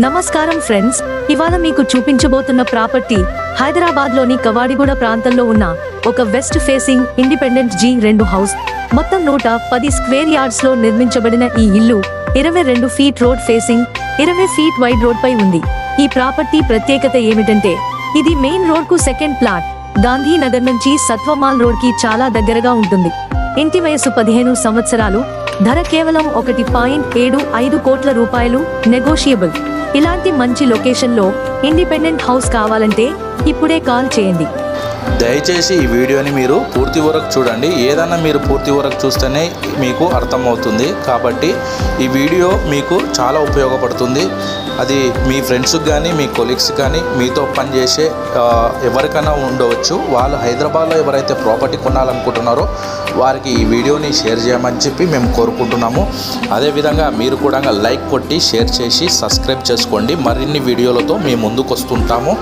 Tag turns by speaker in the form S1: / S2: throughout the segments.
S1: నమస్కారం ఫ్రెండ్స్. ఇవాళ మీకు చూపించబోతున్న ప్రాపర్టీ హైదరాబాద్లోని కవాడిగూడ ప్రాంతంలో ఉన్న ఒక వెస్ట్ ఫేసింగ్ ఇండిపెండెంట్ జీ రెండు హౌస్. మొత్తం నూట పది స్క్వేర్ యార్డ్స్లో నిర్మించబడిన ఈ ఇల్లు ఇరవై రెండు ఫీట్ రోడ్ ఫేసింగ్ ఇరవై ఫీట్ వైడ్ రోడ్ పై ఉంది. ఈ ప్రాపర్టీ ప్రత్యేకత ఏమిటంటే ఇది మెయిన్ రోడ్కు సెకండ్ ప్లాట్. గాంధీనగర్ నుంచి సత్వమాల్ రోడ్కి చాలా దగ్గరగా ఉంటుంది. ఇంటి వయసు పదిహేను సంవత్సరాలు ధర కేవలం ఒకటి పాయింట్ ఏడు ఐదు కోట్ల రూపాయలు నెగోషియబుల్ ఇలాంటి మంచి లొకేషన్లో ఇండిపెండెంట్ హౌస్ కావాలంటే ఇప్పుడే కాల్ చేయండి.
S2: దయచేసి ఈ వీడియోని మీరు పూర్తి వరకు చూడండి. ఏదన్నా మీరు పూర్తి వరకు చూస్తేనే మీకు అర్థమవుతుంది. కాబట్టి ఈ వీడియో మీకు చాలా ఉపయోగపడుతుంది. అది మీ ఫ్రెండ్స్కి కానీ మీ కొలీగ్స్ కానీ మీతో పనిచేసే ఎవరికైనా ఉండవచ్చు. వాళ్ళు హైదరాబాద్లో ఎవరైతే ప్రాపర్టీ కొనాలనుకుంటున్నారో వారికి ఈ వీడియోని షేర్ చేయమని చెప్పి మేము కోరుకుంటున్నాము. అదేవిధంగా మీరు కూడా లైక్ కొట్టి షేర్ చేసి సబ్స్క్రైబ్ చేసుకోండి. మరిన్ని వీడియోలతో మేము ముందుకు వస్తుంటాము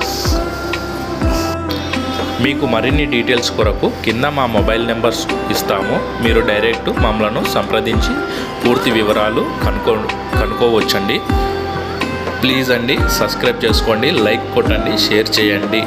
S3: మీకు మరిన్ని డీటెయిల్స్ కొరకు కింద మా మొబైల్ నెంబర్స్ ఇస్తాము. మీరు డైరెక్ట్ మమ్మలను సంప్రదించి పూర్తి వివరాలు కనుక్కో కనుక్కోవచ్చండి. ప్లీజ్ అండి సబ్స్క్రైబ్ చేసుకోండి లైక్ కొట్టండి షేర్ చేయండి.